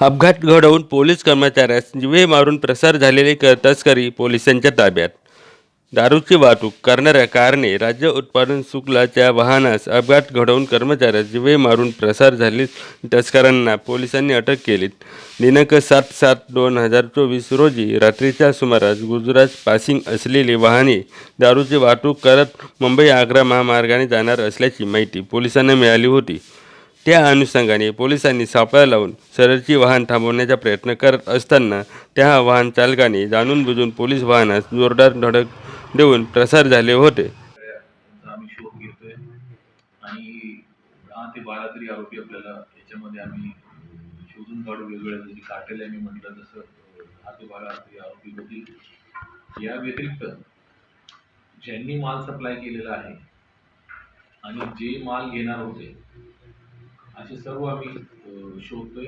अपघात घडवून पोलीस कर्मचाऱ्यास जिवे मारून प्रसार झालेली तस्करी पोलिसांच्या ताब्यात. दारूची वाहतूक करणाऱ्या कारने राज्य उत्पादन शुक्लाच्या वाहनास अपघात घडवून कर्मचाऱ्यास जिवे मारून प्रसार झाले. तस्करांना पोलिसांनी अटक केली. दिनांक सात सात दोन हजार चोवीस रोजी रात्रीच्या सुमारास गुजरात पासिंग असलेली वाहने दारूची वाहतूक करत मुंबई आग्रा महामार्गाने जाणार असल्याची माहिती पोलिसांना मिळाली होती. त्या अनुषंगाने पोलिसांनी सापळा लावून सरळची वाहन थांबवण्याचा प्रयत्न करत असताना त्या वाहन चालकाने जाणून बुजून पोलीस वाहनास जोरदार धडक देऊन प्रसार झाले होते. आम्ही शोध घेतोय आणि दहा ते बारा तरी आरोपी आपल्याला याच्यामध्ये आम्ही शोधून काढू वेगवेगळ्या जशी काटेल आम्ही म्हटलं तसं दहा ते बारा तरी आरोपी होतील. या व्यतिरिक्त ज्यांनी माल सप्लाय केलेला आहे आणि जे माल घेणार होते असे सर्व आम्ही शोधतो शोधतोय.